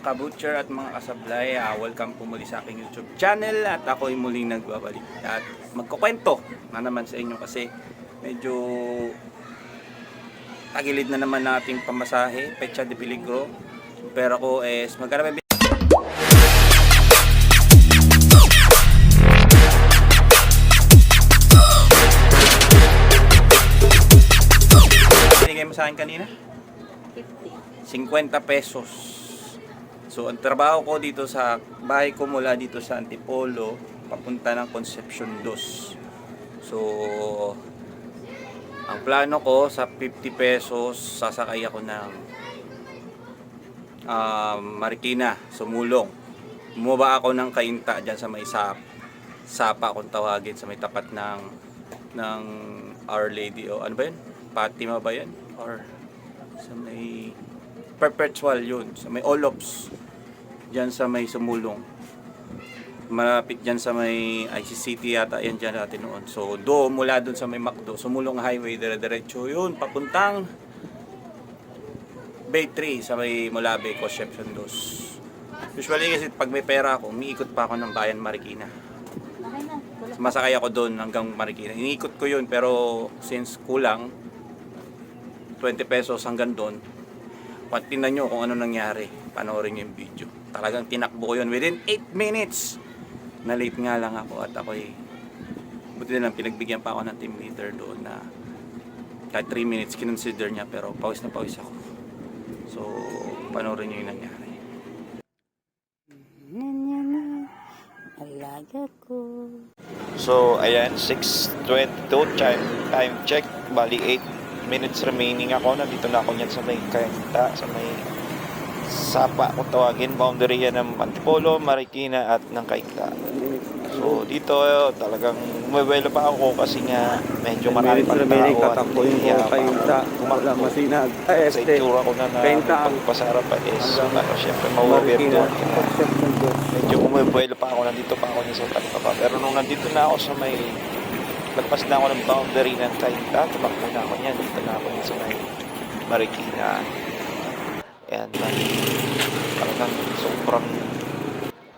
Kabutcher at mga kasablay, ah, welcome po muli sa aking YouTube channel at ako'y muling nagbabalik at magkukwento na naman sa inyo kasi medyo tagilid na naman nating pamasahe, Pecha de Peligro. Pero ako is magkano ba binigay mo sa akin kanina? 50. 50 pesos. So, ang trabaho ko dito sa bahay ko mula dito sa Antipolo, papunta ng Concepcion 2. So, ang plano ko sa 50 pesos, sasakay ako ng um, Marikina, Sumulong. Bumaba ako ng Kainta dyan sa may sap, sapa kung tawagin, sa may tapat ng ng Our Lady o ano ba yun? Fatima ba yan? Or sa may perpetual yun sa may Olops dyan sa may Sumulong. Malapit dyan sa may ICCT yata yan dyan natin noon. So do mula dun sa may Macdo. Sumulong Highway dire-diretso yun papuntang Bay 3 sa may Molabe Concepcion 2 usually kasi pag may pera ako umiikot pa ako ng bayan Marikina. Masakay ako doon hanggang Marikina. Iniikot ko yun pero since kulang 20 pesos hanggang doon pat tingnan nyo kung ano nangyari panoorin yung video talagang tinakbo ko yun within 8 minutes na late nga lang ako at ako'y buti na lang pinagbigyan pa ako ng team leader doon na kahit 3 minutes kinonsider niya pero pawis na pawis ako so panoorin nyo yung nangyari Alaga ko. So, ayan, 6.22, time, time check. Bali, 8 minutes remaining ako. Nandito na ako niyan sa may Kainta, sa may Sapa, kung tawagin, boundary yan ng Antipolo, Marikina at ng Kainta. So, dito talagang umewelo pa ako kasi nga medyo marami pang tao at kaya mga kainta, wala masinag. Sa este, itsura ko na na pagpasara pa is, ano, syempre, mawawir doon. Medyo umubuelo pa ako, nandito pa ako sa Talipapa. Pero nung nandito na ako sa may, lagpas na ako ng boundary ng Kainta, tumakbo na ako niyan, dito na ako niya sa may Marikina. Ayan, na, talagang sobrang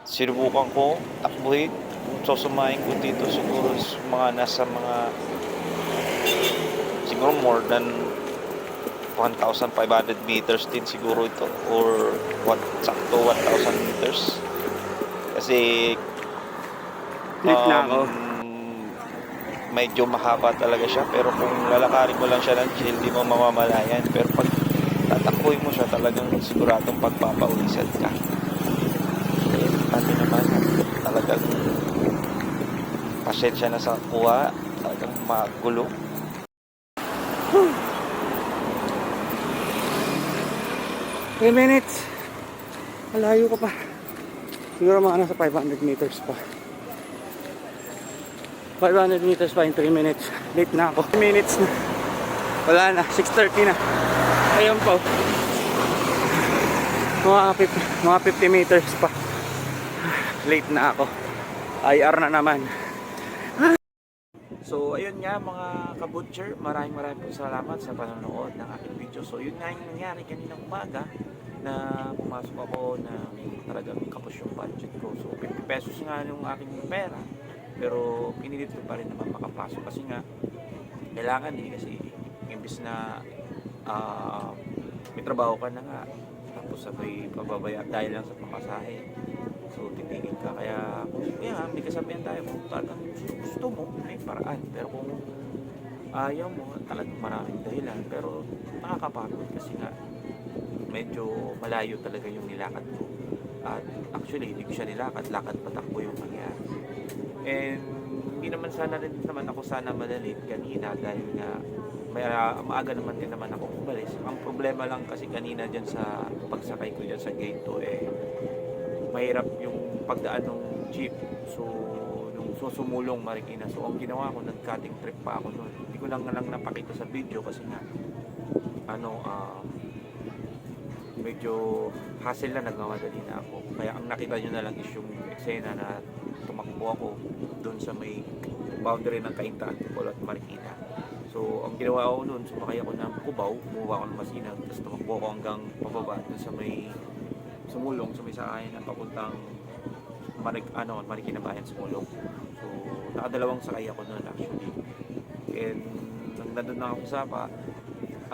sinubukan ko, takbuhin, kung susumahin ko dito siguro mga nasa mga siguro more than 1,500 meters din siguro ito. Or what, sakto 1,000 meters. Kasi na ako. um, medyo mahaba talaga siya. Pero kung lalakarin mo lang siya ng chill di mo mamamalayan. Pero pag tatakbuhin mo siya talagang siguradong pagpapawisan ka eh, ano naman talagang pasensya na sa kuha talagang magulo 3 minutes. Malayo ka pa. Siguro mga nasa 500 meters pa. 500 meters pa in 3 minutes. Late na ako. 3 minutes na. Wala na. 6.30 na. Ayun po. Mga 50, mga 50 meters pa. Late na ako. IR na naman. So, ayun nga mga kabutcher, maraming maraming po salamat sa panonood ng aking video. So, yun nga yung nangyari kaninang umaga na pumasok ako na talagang kapos yung budget ko. So, 50 pesos nga yung aking pera. Pero pinilit ko pa rin naman makapasok kasi nga kailangan eh kasi imbis na ah, may trabaho ka na nga tapos sabay pababaya dahil lang sa pamasahe. So titigil ka. Kaya yeah, may kasabihan tayo kung talagang gusto mo may paraan. Pero kung ayaw mo talagang maraming dahilan. Pero nakakapagod kasi nga medyo malayo talaga yung nilakad ko at actually hindi ko siya nilakad. Lakad patakbo yung nangyari. And hindi naman sana rin naman ako sana madali kanina dahil nga may ah, maaga naman din naman ako umalis. Ang problema lang kasi kanina dyan sa pagsakay ko dyan sa gate 2 eh mahirap yung pagdaan ng jeep. So nung susumulong Marikina. So ang ginawa ko nag-cutting trip pa ako noon. Hindi ko lang lang napakita sa video kasi nga ano ah medyo hassle na nagmamadali na ako. Kaya ang nakita nyo na lang is yung eksena na tumakbo ako doon sa may boundary ng Cainta, Antipolo at Marikina. So, ang ginawa ko noon, sumakay ako ng Cubao, kumuha ako ng Masinag, tapos tumakbo ako hanggang pababa doon sa may sa sumulong, sumisakayan na papuntang Marik, ano, Marikina Bayan sumulong. So, nakadalawang sakay ako noon actually. And nang nandun na ako sa Sapa,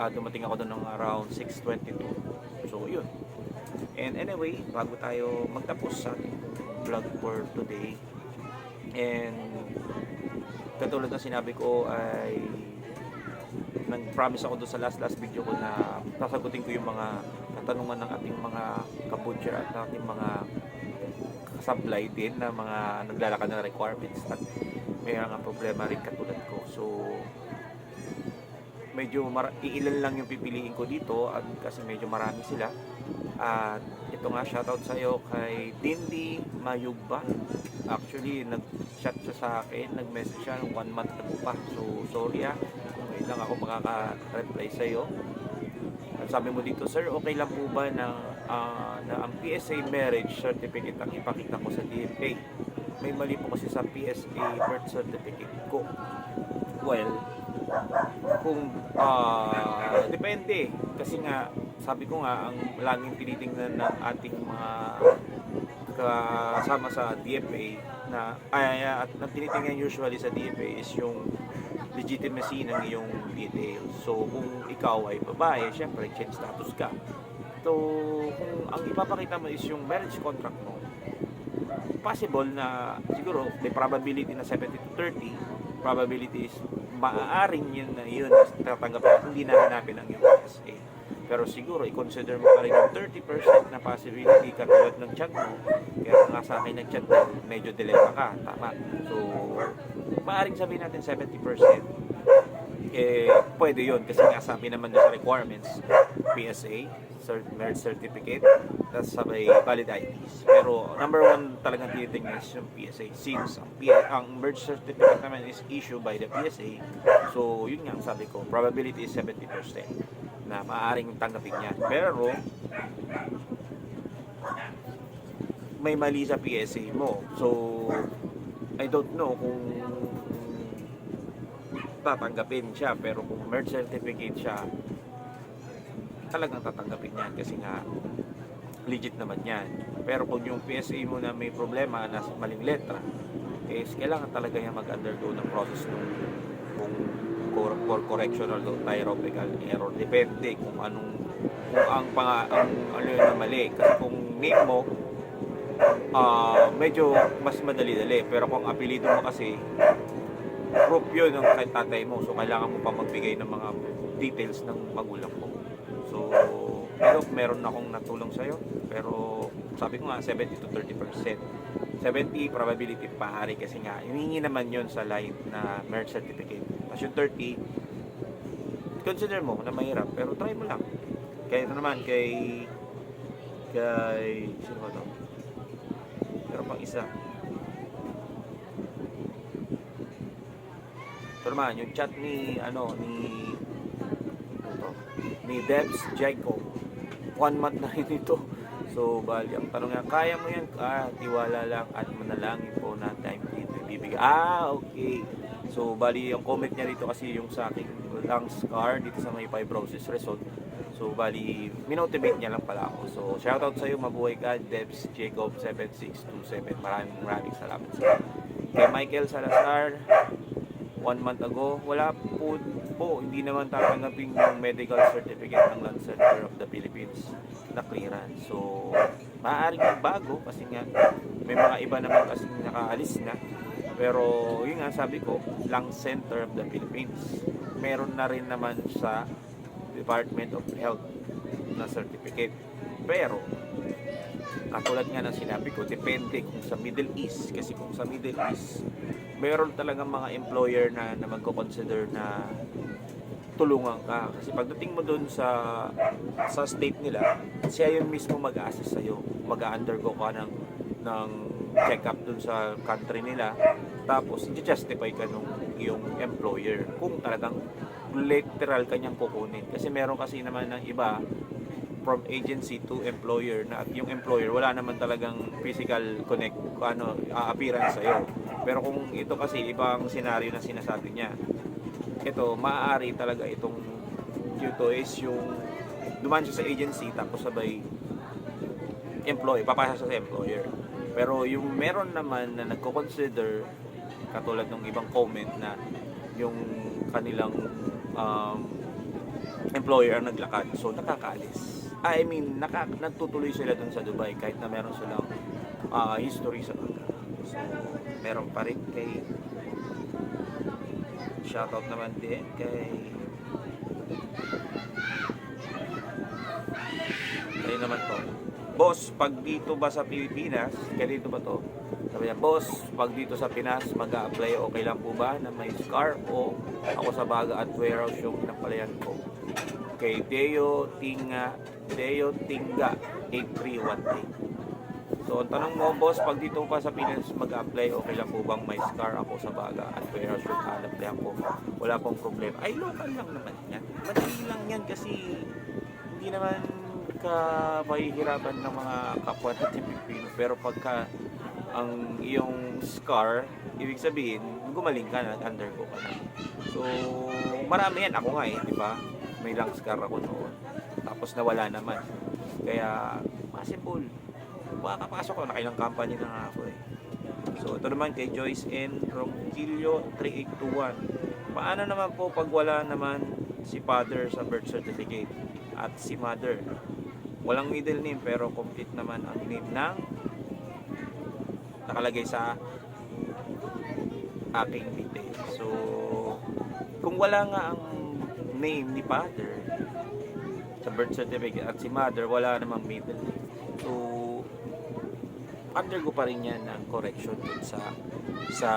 ah, dumating ako doon ng around 6.22. So, yun. And anyway, bago tayo magtapos sa vlog for today, and katulad ng sinabi ko ay nag-promise ako doon sa last last video ko na sasagutin ko yung mga katanungan ng ating mga kabutcher at ating mga supply din na mga naglalakad ng requirements at may mga problema rin katulad ko. So, medyo mar- iilan lang yung pipiliin ko dito at kasi medyo marami sila. At ito nga, shoutout sa iyo kay Dindy Mayugba. Actually, nag-chat siya sa akin, nag-message siya nung one month ago pa. So, sorry ah, ngayon lang ako makaka-reply sa iyo. At sabi mo dito, sir, okay lang po ba na, ah, na ang PSA marriage certificate ang ipakita ko sa DFA? May mali po kasi sa PSA birth certificate ko. Well, kung ah, depende kasi nga sabi ko nga ang laging tinitingnan ng ating mga kasama sa DFA na ay at ang usually sa DFA is yung legitimacy ng iyong details. So kung ikaw ay babae, syempre change status ka. So kung ang ipapakita mo is yung marriage contract mo, possible na siguro may probability na 70 to 30 probability is maaaring yun na yun tatanggapin at hindi na hanapin ang iyong PSA pero siguro i-consider mo pa rin yung 30% na possibility katulad ng chat mo. Kaya nga sa akin ng chat mo medyo dilemma ka. Tama. So maaaring sabihin natin 70% eh, pwede yun. Kasi nga sabi naman doon sa requirements PSA, cert, marriage certificate tapos sabay valid IDs pero number one talagang tinitingnan is yung PSA since ang, P- ang marriage certificate naman is issued by the PSA so yun nga ang sabi ko probability is 70% na maaaring tanggapin niya. Pero may mali sa PSA mo. So I don't know kung tatanggapin siya. Pero kung marriage certificate siya talagang tatanggapin yan kasi nga legit naman yan pero kung yung PSA mo na may problema na maling letra is kailangan talaga yan mag-undergo ng process ng kung for, for correctional tyropical error depende kung anong kung ang pang ang ano yun na mali kasi kung name mo ah medyo mas madali-dali pero kung apelido mo kasi proof yun ng kay tatay mo. So, kailangan mo pa magbigay ng mga details ng magulang mo. So, pero meron akong natulong sa'yo. Pero, sabi ko nga, 70 to 30%. 70 probability pahari kasi nga, hiningi naman yun sa line na marriage certificate. Tapos yung 30, consider mo na mahirap. Pero try mo lang. Kaya ito naman, kay kay sino ba to? Meron pang isa. Ito naman, yung chat ni, ano, ni, ano to, ni Debs Jacob. One month na rin ito. So, bali, ang tanong niya, kaya mo yan? Ah, tiwala lang at manalangin po na time dito ibibigay. Ah, okay. So, bali, yung comment niya dito kasi yung sa aking lung scar dito sa may fibrosis result. So, bali, minotivate niya lang pala ako. So, shoutout sa iyo, mabuhay ka, Debs Jacob 7627. Maraming maraming salamat sa Kay Michael Salazar, one month ago, wala po po, hindi naman tatanggapin yung medical certificate ng Land Center of the Philippines na clearance. So, maaaring magbago kasi nga may mga iba naman kasi nakaalis na. Pero, yun nga sabi ko, Lung Center of the Philippines. Meron na rin naman sa Department of Health na certificate. Pero, katulad nga ng sinabi ko, depende kung sa Middle East. Kasi kung sa Middle East, meron talagang mga employer na, na magko-consider na tulungan ka. Kasi pagdating mo dun sa sa state nila, siya yung mismo mag-assist sa'yo. Mag-undergo ka ng, ng check-up dun sa country nila. Tapos, justify ka nung yung employer kung talagang literal kanyang kukunin. Kasi meron kasi naman ng iba from agency to employer na at yung employer wala naman talagang physical connect ano uh, appearance sa pero kung ito kasi ibang senaryo na sinasabi niya ito maaari talaga itong dito is yung duman siya sa agency tapos sabay employee, papasa sa employer. Pero yung meron naman na nagko-consider katulad ng ibang comment na yung kanilang um, employer ang naglakad, so nakakaalis. I mean, naka, nagtutuloy sila dun sa Dubai kahit na meron silang ah, history sa baga. So, meron pa rin kay shoutout naman din kay Ayun naman to. Boss, pag dito ba sa Pilipinas, ganito ba to? Sabi niya, boss, pag dito sa Pinas, mag apply okay lang po ba na may scar o ako sa baga at warehouse yung pinapalayan ko? Kay Deo Tinga, Deo Tinga, 8318. So, ang tanong mo, boss, pag dito pa sa Pinas mag-apply, okay lang po bang may scar ako sa baga at warehouse yung hanap ko? Wala pong problema. Ay, local lang naman yan. Madali lang yan kasi hindi naman ka mahihirapan ng mga kapwa natin Pilipino. Pero pagka ang iyong scar, ibig sabihin, gumaling ka, nag-undergo ka na. So, marami yan. Ako nga eh, di ba? May lung scar ako noon. Tapos nawala naman. Kaya, possible. Makakapasok ko, nakailang company na nga ako eh. So, ito naman kay Joyce N. Ronquillo 3821. Paano naman po pag wala naman si father sa birth certificate at si mother? Walang middle name pero complete naman ang name ng nakalagay sa aking detail. So, kung wala nga ang name ni father sa birth certificate at si mother, wala namang middle name. So, undergo pa rin yan ng correction dun sa sa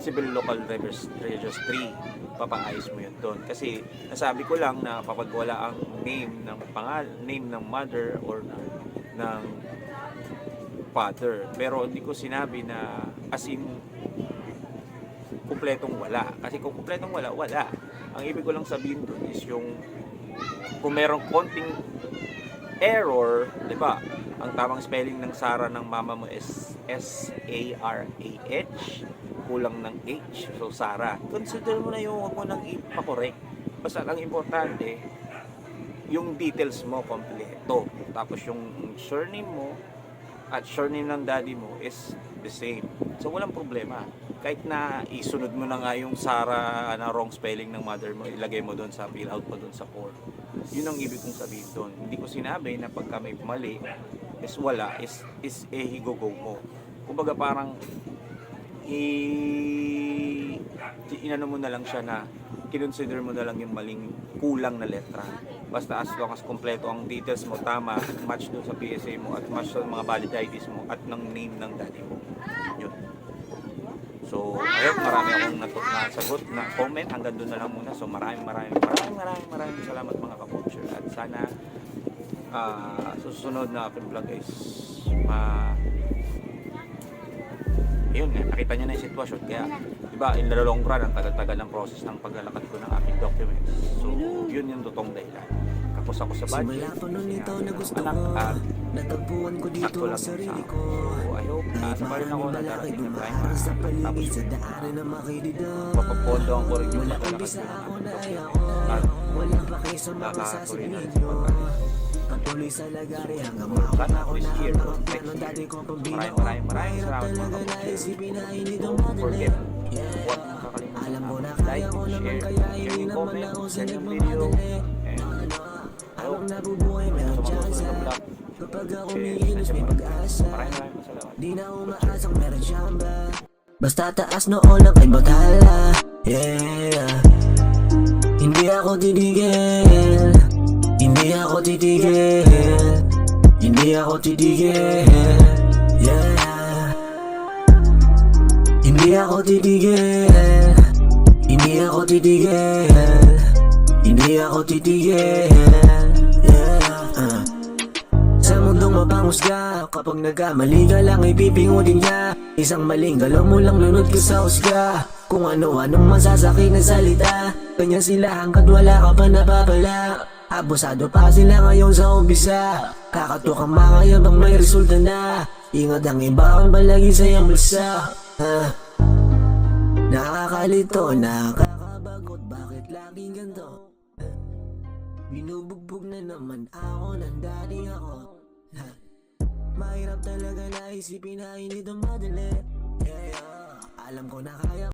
civil local Regis- registry papaayos mo yun doon kasi nasabi ko lang na kapag wala ang name ng pangal name ng mother or ng, ng father pero hindi ko sinabi na as in kumpletong wala kasi kung kumpletong wala wala ang ibig ko lang sabihin doon is yung kung merong konting error, 'di ba? Ang tamang spelling ng Sara ng mama mo is S A R A H kulang ng H. So Sara. Consider mo na yung wag mo nang ipa-correct. Basta ang importante yung details mo kompleto. Tapos yung surname mo at surname ng daddy mo is the same. So walang problema. Kahit na isunod mo na nga yung Sara na wrong spelling ng mother mo, ilagay mo doon sa fill out mo doon sa form. Yun ang ibig kong sabihin doon. Hindi ko sinabi na pagka may mali is wala, is, is eh higogo mo. Kumbaga parang i inano mo na lang siya na kinonsider mo na lang yung maling kulang na letra. Basta as long as kompleto ang details mo, tama, match doon sa PSA mo at match sa mga valid IDs mo at ng name ng daddy mo. Yun. So, ayun, marami akong natuk na sagot na comment. Hanggang doon na lang muna. So, maraming maraming maraming maraming maraming salamat mga kapulture. At sana ah, susunod na aking vlog is ma yun nga, nakita niyo na yung sitwasyon. Kaya, di ba, in the long run, ang tagal-tagal ng process ng paglalakad ko ng aking documents. So, yun yung totoong dahilan. Tapos ako sa budget. Simula pa noon ito na gusto ko at Natagpuan ko dito ang sarili sa ko So, I hope, Kahit nasa pa rin ako maraming na balakid darating na time Umaharap sa paligid sa daanan na makididot Papapondo ang ko rin yung paglalakad ko ng aking documents. Walang paki sa mga nakatuloy na sasabihin rin nyo sa. Patuloy sa lagari hanggang makapag ako na ang mga plano. Dati ko pang Maraming maraming salamat mga kapatid. ko Don't forget. Huwag mong kakalimutan Alam ko na like, ko share, kaya share naman comment, ako share yung video, and sa mga chance susunod na vlog, Kapag ako umiinos may pag-asa. Di na umaasang meron siyamba Basta taas noon lang ay batala Yeah. Hindi ako titigil. Hindi ako titigil. Hindi ako titigil. Yeah Hindi ako titigil. Hindi ako titigil. Hindi ako titigil. Yeah uh. Sa mundong mapangusga Kapag nagkamali ka lang ipipingutin niya. Isang maling galaw mo lang lunod ka sa husga. Kung ano-anong masasakit na salita Ganyan sila hanggat wala ka pa napapala. Abusado pa sila ngayon sa umpisa. Kakatukang mga yabang may resulta na. Ingat ang iba ang balagi sa iyong bulsa. Ah. Nakakalito, nakakabagot, bakit laging ganto? Eh, binubugbog na naman ako ng dating ako ha. Mahirap talaga na isipin na hindi dumadali yeah, eh, yeah. Alam ko na kaya